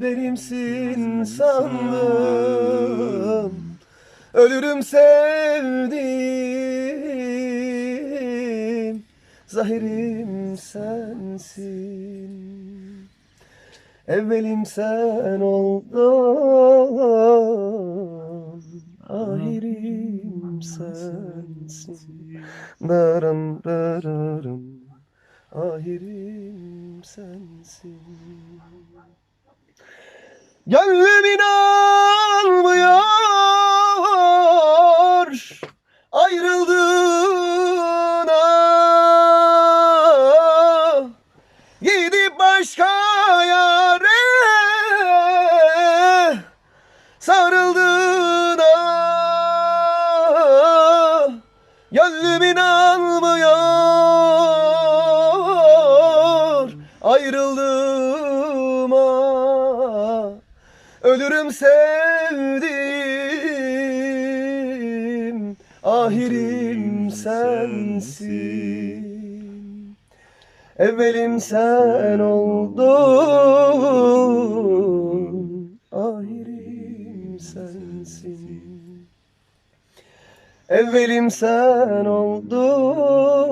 benimsin sandım. Ölürüm sevdim Zahirim sensin. Evvelim sen oldun. Ahirim sensin. Darın dararım. Ahirim sensin Gönlüm inanmıyor ayrıldığına. Gidip başka yare sarıldığına. Gönlüm inanmıyor ayrıldığıma Ölürüm sevdim Ahirim sensin. Evvelim sen oldun Ahirim sensin. Evvelim sen oldun